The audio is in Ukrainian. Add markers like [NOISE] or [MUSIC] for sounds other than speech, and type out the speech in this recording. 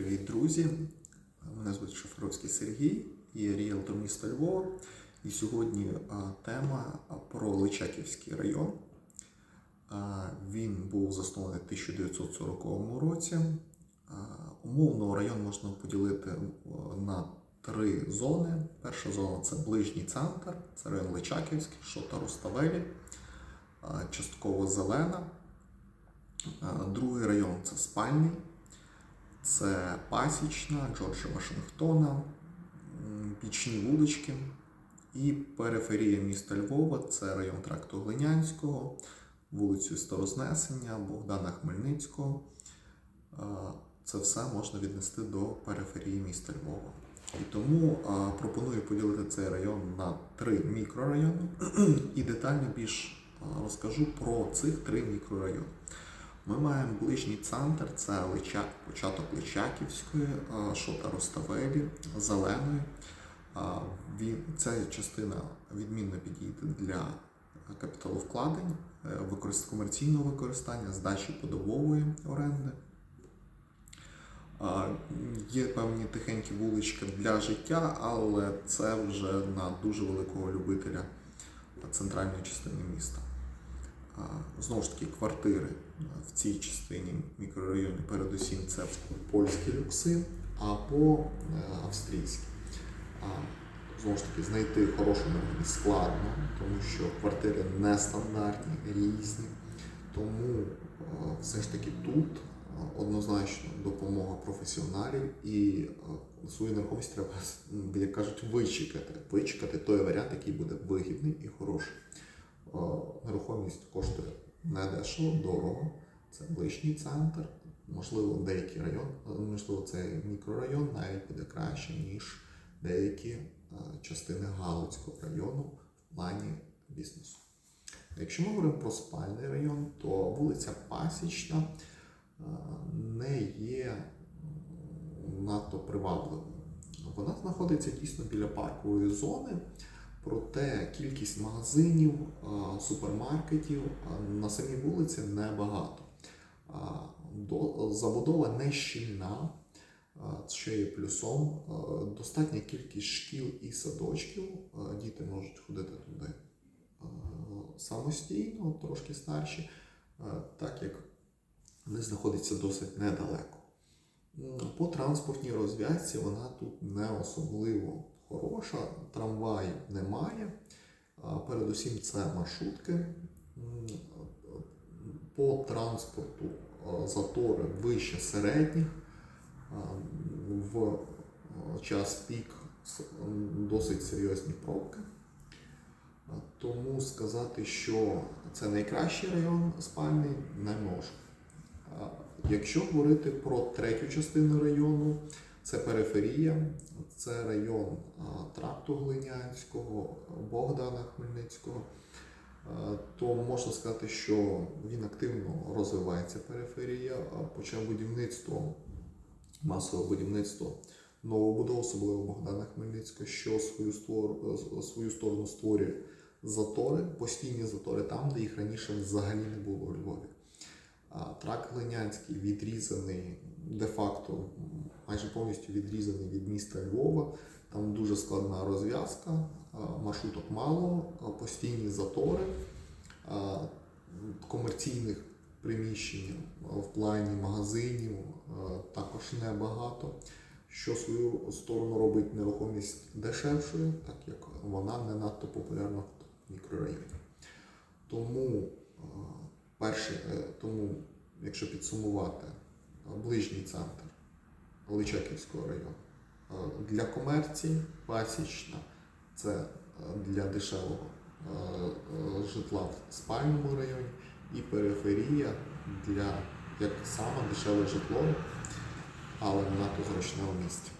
Привіт, друзі! Мене звуть Шафаровський Сергій, я ріелтор міста Львова. І сьогодні тема про Личаківський район. Він був заснований в 1940 році. Умовно район можна поділити на три зони. Перша зона це ближній центр, це район Личаківський, Шота Руставелі, частково зелена. Другий район це спальний. Це Пасічна, Джорджа Вашингтона, Пічні вулички і периферія міста Львова це район тракту Глинянського, вулицю Старознесення, Богдана Хмельницького. Це все можна віднести до периферії міста Львова. І тому пропоную поділити цей район на три мікрорайони [CLEARS THROAT] і детально більш розкажу про цих три мікрорайони. Ми маємо ближній центр, це Личак, початок Личаківської, Шота Роставелі, Зеленої. Ця частина відмінно підійде для капіталовкладень, е, комерційного використання, здачі подобової оренди. Є певні тихенькі вулички для життя, але це вже на дуже великого любителя центральної частини міста. Знову ж таки, квартири в цій частині мікрорайону, передусім, це польські люкси або е, австрійські. Знову ж таки, знайти хорошу нерухомість складно, тому що квартири нестандартні, різні. Тому е, все ж таки тут е, однозначно допомога професіоналів і е, свою нерухомість треба, як кажуть, вичекати. Вичекати той варіант, який буде вигідний і хороший. Нерухомість коштує недешево, дорого. Це ближній центр, можливо, деякий район, е, можливо, цей мікрорайон навіть буде краще, ніж деякі е, частини Галицького району в плані бізнесу. Якщо ми говоримо про спальний район, то вулиця Пасічна е, не є надто привабливою. Вона знаходиться дійсно біля паркової зони, проте кількість магазинів, супермаркетів на самій вулиці небагато. Забудова не щільна, е, що є плюсом. Достатня кількість шкіл і садочків. Діти можуть ходити туди самостійно, трошки старші, так як вони знаходяться досить недалеко. По транспортній розв'язці вона тут не особливо хороша, трамваїв немає. Передусім це маршрутки. По транспорту затори вище середніх. В час пік досить серйозні пробки. Тому сказати, що це найкращий район спальний, не можу. Якщо говорити про третю частину району, це периферія, це район тракту Глинянського, Богдана Хмельницького, то можна сказати, що він активно розвивається периферія, почав будівництво, масове будівництво новобудов, особливо Богдана Хмельницького, що свою, свою сторону створює затори, постійні затори там, де їх раніше взагалі не було у Львові. А Тракт Глинянський відрізаний де-факто майже повністю відрізаний від міста Львова. Там дуже складна розв'язка, маршруток мало, постійні затори, комерційних приміщень в плані магазинів також небагато, що свою сторону робить нерухомість дешевшою, так як вона не надто популярна в мікрорайоні. Тому Перше, тому, якщо підсумувати, ближній центр Личаківського району для комерції пасічна це для дешевого житла в спальному районі і периферія для як саме дешеве житло, але не надто зручне в місті.